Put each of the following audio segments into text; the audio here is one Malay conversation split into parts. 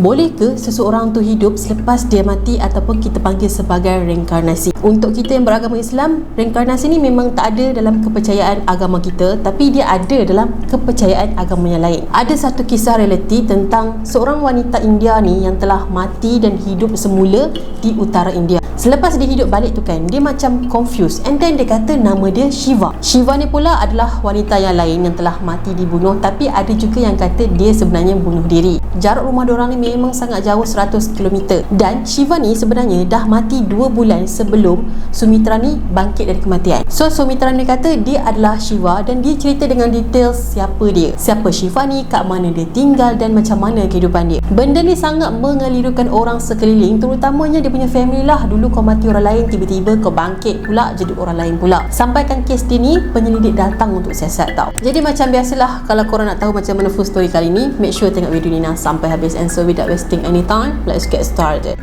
Boleh ke seseorang tu hidup selepas dia mati ataupun kita panggil sebagai reinkarnasi? Untuk kita yang beragama Islam, reinkarnasi ni memang tak ada dalam kepercayaan agama kita tapi dia ada dalam kepercayaan agama yang lain. Ada satu kisah realiti tentang seorang wanita India ni yang telah mati dan hidup semula di utara India. Selepas dia hidup balik tu kan, dia macam confused and then dia kata nama dia Shiva. Shiva ni pula adalah wanita yang lain yang telah mati dibunuh tapi ada juga yang kata dia sebenarnya bunuh diri. Jarak rumah diorang ni memang sangat jauh 100 km dan Shiva ni sebenarnya dah mati 2 bulan sebelum Sumitra ni bangkit dari kematian. So Sumitra ni kata dia adalah Shiva dan dia cerita dengan detail siapa dia. Siapa Shiva ni, kat mana dia tinggal dan macam mana kehidupan dia. Benda ni sangat mengelirukan orang sekeliling terutamanya dia punya family lah dulu kau mati orang lain tiba-tiba kau bangkit pula jadi orang lain pula sampaikan kes dia ni penyelidik datang untuk siasat tau jadi macam biasalah kalau korang nak tahu macam mana full story kali ni make sure tengok video ni nah sampai habis and so without wasting any time let's get started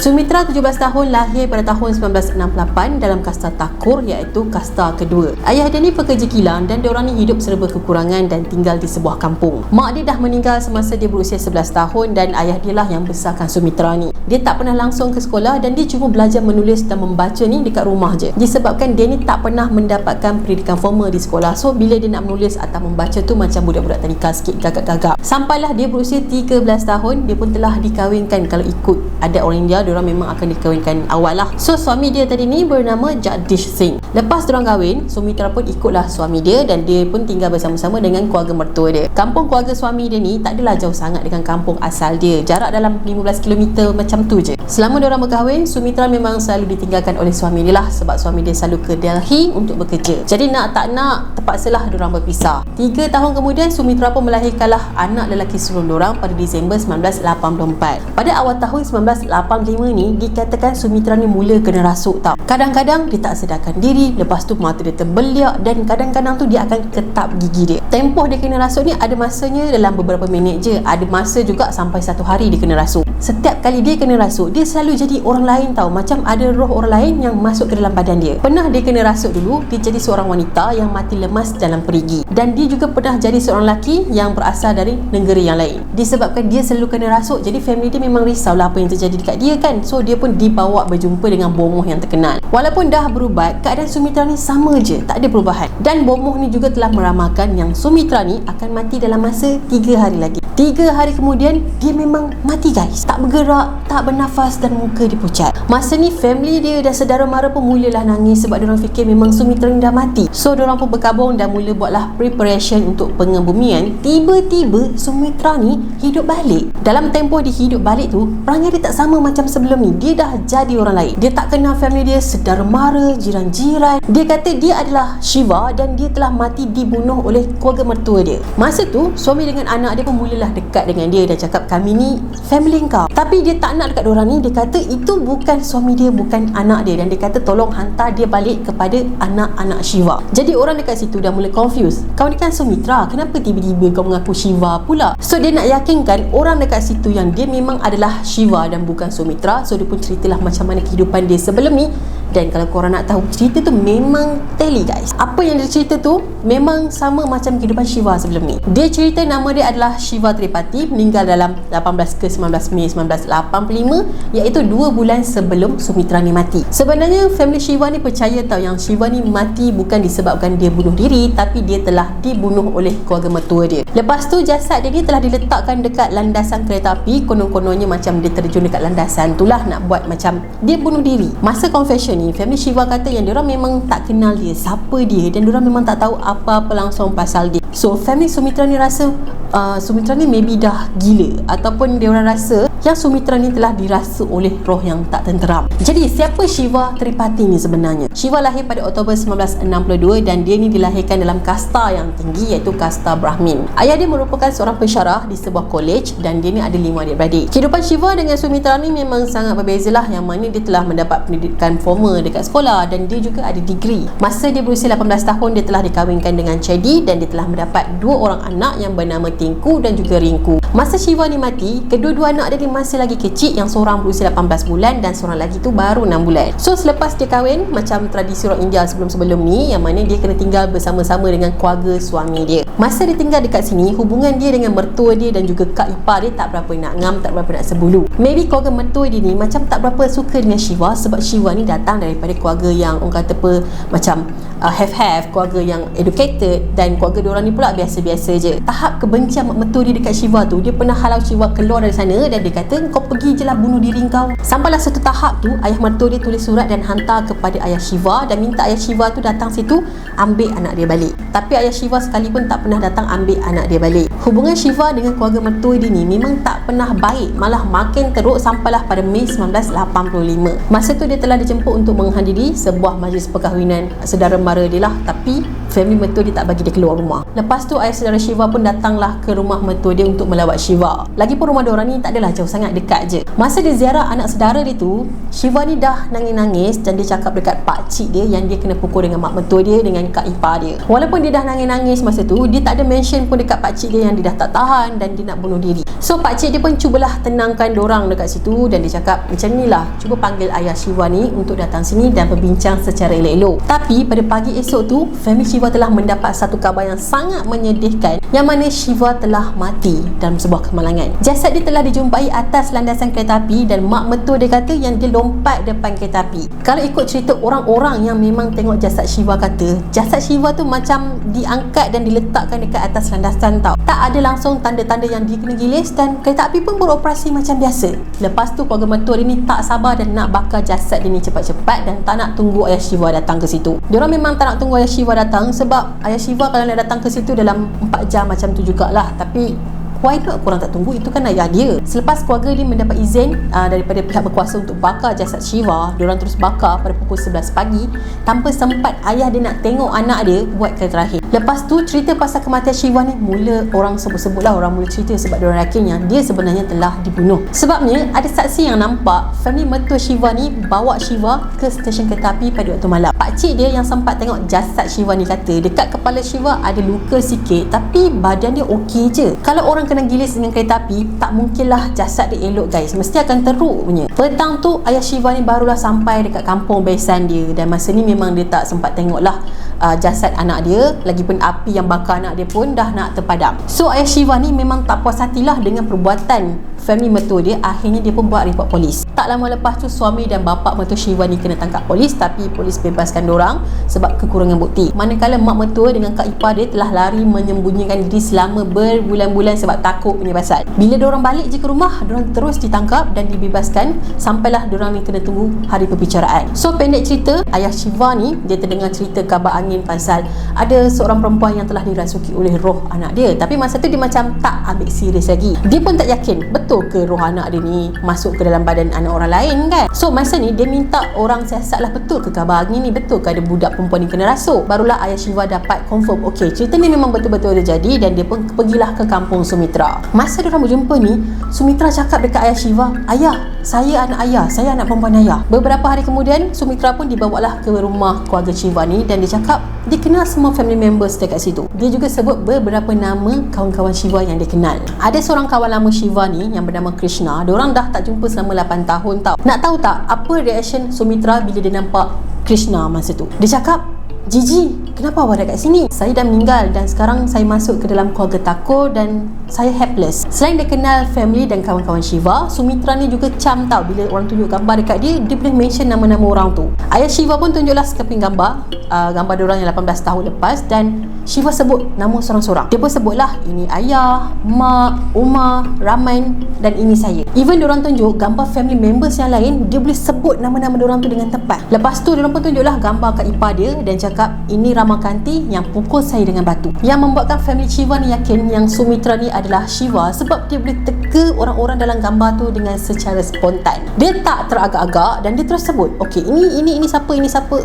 Sumitra 17 tahun lahir pada tahun 1968 dalam kasta takur iaitu kasta kedua. Ayah dia ni pekerja kilang dan diorang ni hidup serba kekurangan dan tinggal di sebuah kampung. Mak dia dah meninggal semasa dia berusia 11 tahun dan ayah dia lah yang besarkan Sumitra ni. Dia tak pernah langsung ke sekolah dan dia cuma belajar menulis dan membaca ni dekat rumah je. Disebabkan dia ni tak pernah mendapatkan pendidikan formal di sekolah. So bila dia nak menulis atau membaca tu macam budak-budak tadika sikit gagap-gagap. Sampailah dia berusia 13 tahun dia pun telah dikahwinkan kalau ikut ada orang India diorang memang akan dikahwinkan awal lah. So suami dia tadi ni bernama Jagdish Singh. Lepas diorang kahwin Sumitra pun ikutlah suami dia dan dia pun tinggal bersama-sama dengan keluarga mertua dia. Kampung keluarga suami dia ni tak adalah jauh sangat dengan kampung asal dia. Jarak dalam 15 km macam tu je. Selama diorang berkahwin Sumitra memang selalu ditinggalkan oleh suami dia lah sebab suami dia selalu ke Delhi untuk bekerja. Jadi nak tak nak terpaksalah diorang berpisah. 3 tahun kemudian Sumitra pun melahirkanlah anak lelaki sulung diorang pada Disember 1984 pada awal tahun 1985 pertama ni dikatakan Sumitra ni mula kena rasuk tau. Kadang-kadang dia tak sedarkan diri lepas tu mata dia terbeliak dan kadang-kadang tu dia akan ketap gigi dia. Tempoh dia kena rasuk ni ada masanya dalam beberapa minit je. Ada masa juga sampai satu hari dia kena rasuk setiap kali dia kena rasuk dia selalu jadi orang lain tau. Macam ada roh orang lain yang masuk ke dalam badan dia. Pernah dia kena rasuk dulu dia jadi seorang wanita yang mati lemas dalam perigi. Dan dia juga pernah jadi seorang lelaki yang berasal dari negeri yang lain. Disebabkan dia selalu kena rasuk jadi family dia memang risaulah apa yang terjadi dekat dia kan. So dia pun dibawa berjumpa dengan bomoh yang terkenal. Walaupun dah berubat keadaan Sumitra ni sama je tak ada perubahan. Dan bomoh ni juga telah meramalkan yang Sumitra ni akan mati dalam masa 3 hari lagi. Tiga hari kemudian dia memang mati guys Tak bergerak, tak bernafas dan muka dia pucat Masa ni family dia dan saudara mara pun mulalah nangis Sebab diorang fikir memang Sumitra ni dah mati. So diorang pun berkabung dan mula buatlah preparation untuk pengebumian. Tiba-tiba Sumitra ni hidup balik. Dalam tempoh dia hidup balik tu Perangai dia tak sama macam sebelum ni. Dia dah jadi orang lain. Dia tak kenal family dia, saudara mara, jiran-jiran. Dia kata dia adalah Shiva Dan dia telah mati dibunuh oleh keluarga mertua dia. Masa tu suami dengan anak dia pun mulalah dekat dengan dia dan cakap kami ni family kau tapi dia tak nak dekat orang ni. Dia kata itu bukan suami dia bukan anak dia. Dan dia kata tolong hantar dia balik kepada anak-anak Shiva. Jadi orang dekat situ dah mula confused. Kau ni kan Sumitra kenapa tiba-tiba kau mengaku Shiva pula? So dia nak yakinkan orang dekat situ yang dia memang adalah Shiva dan bukan Sumitra. So dia pun ceritalah macam mana kehidupan dia sebelum ni dan kalau korang nak tahu cerita tu memang teli guys. Apa yang dia cerita tu memang sama macam kehidupan Shiva sebelum ni. Dia cerita nama dia adalah Shiva Tripati meninggal dalam 18 ke 19 Mei 1985 iaitu 2 bulan sebelum Sumitra ni mati. Sebenarnya family Shiva ni percaya tau yang Shiva ni mati bukan disebabkan dia bunuh diri tapi dia telah dibunuh oleh keluarga mertua dia. Lepas tu jasad dia ni telah diletakkan dekat landasan kereta api. Konon-kononnya macam dia terjun dekat landasan. Tu lah nak buat macam dia bunuh diri. Masa confession ni. Family Shiva kata yang diorang memang tak kenal dia siapa dia dan diorang memang tak tahu apa-apa langsung pasal dia so family Sumitra ni rasa uh, Sumitra ni maybe dah gila ataupun diorang rasa yang Sumitra ni telah dirasa oleh roh yang tak tenteram. Jadi siapa Shiva Tripati ni sebenarnya? Shiva lahir pada Oktober 1962 dan dia ni dilahirkan dalam kasta yang tinggi iaitu kasta Brahmin. Ayah dia merupakan seorang pensyarah di sebuah college dan dia ni ada lima adik-beradik. Kehidupan Shiva dengan Sumitra ni memang sangat berbeza lah yang mana dia telah mendapat pendidikan formal dekat sekolah dan dia juga ada degree. Masa dia berusia 18 tahun dia telah dikahwinkan dengan Chedi dan dia telah mendapat dua orang anak yang bernama Tengku dan juga Ringku. Masa Shiva ni mati, kedua-dua anak dia ni masih lagi kecil yang seorang berusia 18 bulan dan seorang lagi tu baru 6 bulan. So selepas dia kahwin, macam tradisi orang India sebelum-sebelum ni yang mana dia kena tinggal bersama-sama dengan keluarga suami dia. Masa dia tinggal dekat sini, hubungan dia dengan mertua dia dan juga kak ipar dia tak berapa nak ngam, tak berapa nak sebulu. Maybe keluarga mertua dia ni macam tak berapa suka dengan Shiva sebab Shiva ni datang daripada keluarga yang orang kata apa macam uh, have-have, keluarga yang educated dan keluarga diorang ni pula biasa-biasa je. Tahap kebencian mak mertua dia dekat Shiva tu, dia pernah halau Shiva keluar dari sana dan dia kata kau pergi je lah bunuh diri kau. Sampailah satu tahap tu, ayah mertua dia tulis surat dan hantar kepada ayah Shiva dan minta ayah Shiva tu datang situ ambil anak dia balik. Tapi ayah Shiva sekalipun tak pernah datang ambil anak dia balik. Hubungan Shiva dengan keluarga mertua dia ni memang tak pernah baik, malah makin teruk sampailah pada Mei 1985. Masa tu dia telah dijemput untuk menghadiri sebuah majlis perkahwinan saudara mara dia lah tapi family mertua dia tak bagi dia keluar rumah. Lepas tu ayah saudara Shiva pun datanglah ke rumah mertua dia untuk melawat Shiva. Lagipun rumah dia orang ni tak adalah jauh sangat dekat je. Masa dia ziarah anak saudara dia tu, Shiva ni dah nangis-nangis dan dia cakap dekat pak cik dia yang dia kena pukul dengan mak mertua dia dengan kak ipar dia. Walaupun dia dah nangis-nangis masa tu, dia tak ada mention pun dekat pak cik dia yang dia dah tak tahan dan dia nak bunuh diri. So pak cik dia pun cubalah tenangkan orang dekat situ dan dia cakap macam ni lah cuba panggil ayah Shiva ni untuk datang sini dan berbincang secara elok-elok. Tapi pada pagi esok tu, family Shiva telah mendapat satu khabar yang sangat menyedihkan yang mana Shiva telah mati dalam sebuah kemalangan. Jasad dia telah dijumpai atas landasan kereta api dan mak mertua dia kata yang dia lompat depan kereta api. Kalau ikut cerita orang-orang yang memang tengok jasad Shiva kata, jasad Shiva tu macam diangkat dan diletakkan dekat atas landasan tau. Tak ada langsung tanda-tanda yang dia kena gilis dan kereta api pun beroperasi macam biasa. Lepas tu keluarga mertua dia ni tak sabar dan nak bakar jasad dia ni cepat-cepat dan tak nak tunggu ayah Shiva datang ke situ. Dia orang memang tak nak tunggu ayah Shiva datang sebab ayah Shiva kalau nak datang ke situ dalam 4 jam macam tu jugalah. Tapi why not korang tak tunggu itu kan ayah dia. Selepas keluarga dia mendapat izin uh, daripada pihak berkuasa untuk bakar jasad Shiva diorang terus bakar pada pukul 11 pagi tanpa sempat ayah dia nak tengok anak dia buat kali terakhir. Lepas tu cerita pasal kematian Shiva ni mula orang sebut-sebut lah orang mula cerita sebab diorang yakin dia sebenarnya telah dibunuh. Sebabnya ada saksi yang nampak family mertua Shiva ni bawa Shiva ke stesen kereta api pada waktu malam. Pakcik dia yang sempat tengok jasad Shiva ni kata dekat kepala Shiva ada luka sikit tapi badan dia okey je. Kalau orang kena gilis dengan kereta api tak mungkinlah jasad dia elok guys. Mesti akan teruk punya. Petang tu ayah Shiva ni barulah sampai dekat kampung besan dia. Dan masa ni memang dia tak sempat tengok lah uh, jasad anak dia. Lagipun api yang bakar anak dia pun dah nak terpadam. So ayah Shiva ni memang tak puas hatilah dengan perbuatan family mertua dia. Akhirnya dia pun buat report polis tak lama lepas tu suami dan bapa mertua Shiva ni kena tangkap polis tapi polis bebaskan orang sebab kekurangan bukti. Manakala mak mertua dengan kak ipar dia telah lari menyembunyikan diri selama berbulan-bulan sebab takut punya pasal. Bila orang balik je ke rumah orang terus ditangkap dan dibebaskan sampailah orang ni kena tunggu hari perbicaraan. So pendek cerita ayah Shiva ni dia terdengar cerita kabar angin pasal ada seorang perempuan yang telah dirasuki oleh roh anak dia. Tapi masa tu dia macam tak ambil serius lagi. Dia pun tak yakin betul ke roh anak dia ni masuk ke dalam badan anak orang lain kan? So masa ni dia minta orang siasat lah betul ke khabar? Ni ni betul ke ada budak perempuan ni kena rasuk? Barulah ayah Shiva dapat confirm ok cerita ni memang betul-betul terjadi dan dia pun pergilah ke kampung Sumitra. Masa dia orang berjumpa ni Sumitra cakap dekat ayah Shiva ayah saya anak ayah saya anak perempuan ayah. Beberapa hari kemudian Sumitra pun dibawalah ke rumah keluarga Shiva ni dan dia cakap dia kenal semua family members dekat situ. Dia juga sebut beberapa nama kawan-kawan Shiva yang dia kenal. Ada seorang kawan lama Shiva ni yang bernama Krishna. Diorang dah tak jumpa selama 8 tahun tau. Nak tahu tak apa reaction Sumitra bila dia nampak Krishna masa tu? Dia cakap Gigi, kenapa awak ada kat sini? Saya dah meninggal dan sekarang saya masuk ke dalam keluarga takut dan saya helpless. Selain dia kenal family dan kawan-kawan Shiva, Sumitra ni juga cam tau bila orang tunjuk gambar dekat dia, dia boleh mention nama-nama orang tu. Ayah Shiva pun tunjuklah sekeping gambar, uh, gambar dia orang yang 18 tahun lepas dan Shiva sebut nama seorang-seorang. Dia pun sebutlah ini ayah, mak, Uma, Raman dan ini saya. Even dia orang tunjuk gambar family members yang lain, dia boleh sebut nama-nama dia orang tu dengan tepat. Lepas tu dia orang pun tunjuklah gambar kat ipar dia dan cakap cakap ini Ramakanti yang pukul saya dengan batu. Yang membuatkan family Shiva ni yakin yang Sumitra ni adalah Shiva sebab dia boleh teka orang-orang dalam gambar tu dengan secara spontan. Dia tak teragak-agak dan dia terus sebut ok ini ini ini siapa ini siapa?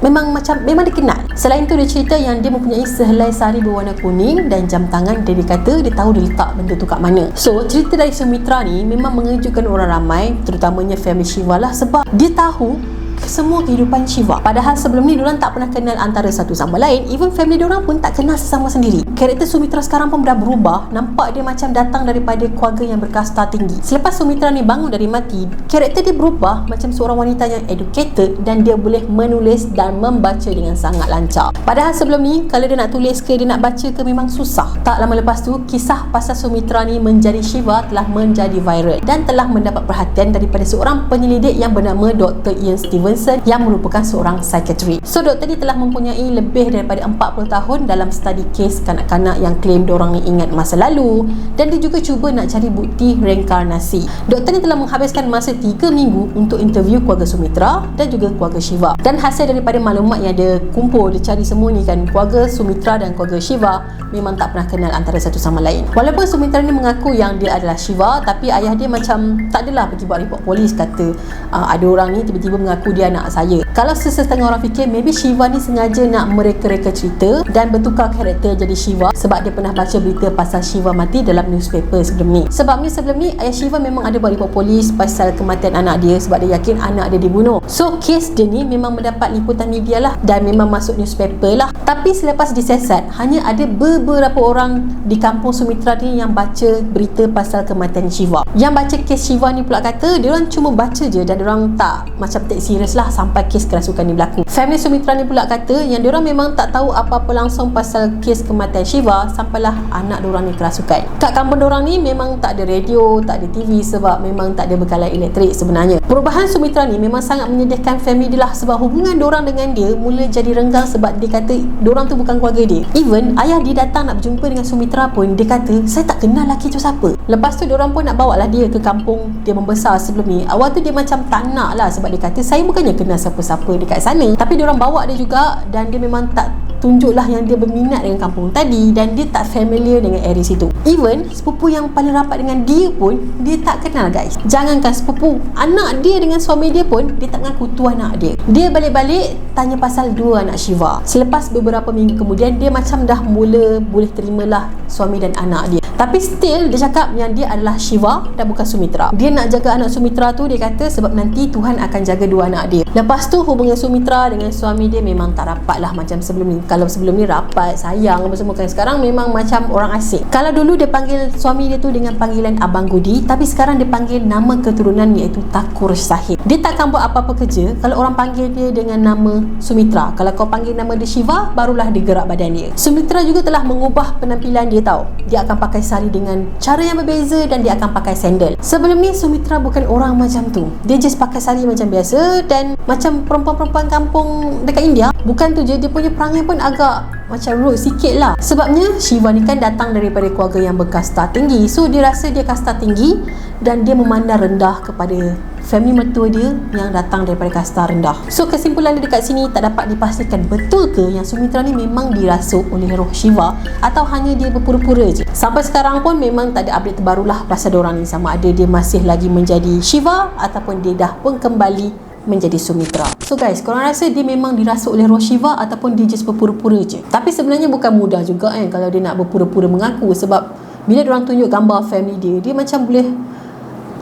Memang macam memang dia kenal. Selain tu dia cerita yang dia mempunyai sehelai sari berwarna kuning dan jam tangan dia kata dia tahu dia letak benda tu kat mana. So cerita dari Sumitra ni memang mengejutkan orang ramai terutamanya family Shiva lah sebab dia tahu semua kehidupan Shiva. Padahal sebelum ni diorang tak pernah kenal antara satu sama lain. Even family diorang pun tak kenal sesama sendiri. Karakter Sumitra sekarang pun dah berubah. Nampak dia macam datang daripada keluarga yang berkasta tinggi. Selepas Sumitra ni bangun dari mati, karakter dia berubah macam seorang wanita yang educated dan dia boleh menulis dan membaca dengan sangat lancar. Padahal sebelum ni, kalau dia nak tulis ke, dia nak baca ke memang susah. Tak lama lepas tu, kisah pasal Sumitra ni menjadi Shiva telah menjadi viral dan telah mendapat perhatian daripada seorang penyelidik yang bernama Dr. Ian Stevenson yang merupakan seorang psikiatri. So, doktor ni telah mempunyai lebih daripada 40 tahun dalam studi kes kanak-kanak yang klaim diorang ni ingat masa lalu dan dia juga cuba nak cari bukti reinkarnasi. Doktor ni telah menghabiskan masa 3 minggu untuk interview keluarga Sumitra dan juga keluarga Shiva. Dan hasil daripada maklumat yang dia kumpul, dia cari semua ni kan, keluarga Sumitra dan keluarga Shiva memang tak pernah kenal antara satu sama lain. Walaupun Sumitra ni mengaku yang dia adalah Shiva, tapi ayah dia macam tak adalah pergi buat report polis kata uh, ada orang ni tiba-tiba mengaku dia anak saya. Kalau sesetengah orang fikir maybe Shiva ni sengaja nak mereka-reka cerita dan bertukar karakter jadi Shiva sebab dia pernah baca berita pasal Shiva mati dalam newspaper sebelum ni. Sebab ni sebelum ni ayah Shiva memang ada buat report polis pasal kematian anak dia sebab dia yakin anak dia dibunuh. So kes dia ni memang mendapat liputan media lah dan memang masuk newspaper lah. Tapi selepas disesat hanya ada beberapa orang di kampung Sumitra ni yang baca berita pasal kematian Shiva. Yang baca kes Shiva ni pula kata dia orang cuma baca je dan dia orang tak macam take serius lah sampai kes kerasukan ni berlaku. Family Sumitra ni pula kata yang dia orang memang tak tahu apa-apa langsung pasal kes kematian Shiva sampailah anak dia orang ni kerasukan. Kat kampung dia orang ni memang tak ada radio, tak ada TV sebab memang tak ada bekalan elektrik sebenarnya. Perubahan Sumitra ni memang sangat menyedihkan family dia lah sebab hubungan dia orang dengan dia mula jadi renggang sebab dia kata dia orang tu bukan keluarga dia. Even ayah dia datang nak berjumpa dengan Sumitra pun dia kata saya tak kenal lelaki tu siapa. Lepas tu dia orang pun nak bawa lah dia ke kampung dia membesar sebelum ni. Awal tu dia macam tak nak lah sebab dia kata saya bukannya kenal siapa-siapa dekat sana. Tapi dia orang bawa dia juga dan dia memang tak tunjuklah yang dia berminat dengan kampung tadi dan dia tak familiar dengan area situ. Even sepupu yang paling rapat dengan dia pun dia tak kenal guys. Jangankan sepupu, anak dia dengan suami dia pun dia tak mengaku tu anak dia. Dia balik-balik tanya pasal dua anak Shiva. Selepas beberapa minggu kemudian dia macam dah mula boleh terimalah suami dan anak dia. Tapi still dia cakap yang dia adalah Shiva dan bukan Sumitra. Dia nak jaga anak Sumitra tu dia kata sebab nanti Tuhan akan jaga dua anak dia. Lepas tu hubungan Sumitra dengan suami dia memang tak rapat lah macam sebelum ni. Kalau sebelum ni rapat, sayang apa semua kan. Sekarang memang macam orang asing. Kalau dulu dia panggil suami dia tu dengan panggilan Abang Gudi tapi sekarang dia panggil nama keturunan iaitu Takur Sahid. Dia takkan buat apa-apa kerja kalau orang panggil dia dengan nama Sumitra. Kalau kau panggil nama dia Shiva, barulah dia gerak badan dia. Sumitra juga telah mengubah penampilan dia tahu. Dia akan pakai sari dengan cara yang berbeza dan dia akan pakai sandal. Sebelum ni Sumitra bukan orang macam tu. Dia just pakai sari macam biasa dan macam perempuan-perempuan kampung dekat India. Bukan tu je dia punya perangai pun agak macam rude sikit lah. Sebabnya Shiva ni kan datang daripada keluarga yang berkasta tinggi. So dia rasa dia kasta tinggi dan dia memandang rendah kepada family mertua dia yang datang daripada kasta rendah. So kesimpulan dia dekat sini tak dapat dipastikan betul ke yang Sumitra ni memang dirasuk oleh roh Shiva atau hanya dia berpura-pura je. Sampai sekarang pun memang tak ada update terbaru lah pasal orang ni sama ada dia masih lagi menjadi Shiva ataupun dia dah pun kembali menjadi Sumitra. So guys, korang rasa dia memang dirasuk oleh roh Shiva ataupun dia just berpura-pura je? Tapi sebenarnya bukan mudah juga kan kalau dia nak berpura-pura mengaku sebab bila orang tunjuk gambar family dia, dia macam boleh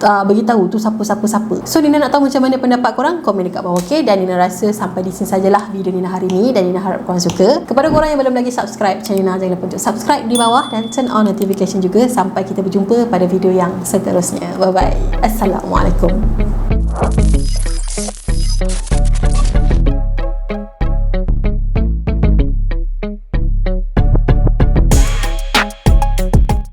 uh, beritahu tu siapa-siapa-siapa. So Nina nak tahu macam mana pendapat korang? Komen dekat bawah okay? Dan Nina rasa sampai di sini sajalah video Nina hari ni dan Nina harap korang suka. Kepada korang yang belum lagi subscribe channel Nina jangan lupa untuk subscribe di bawah dan turn on notification juga sampai kita berjumpa pada video yang seterusnya. Bye bye. Assalamualaikum.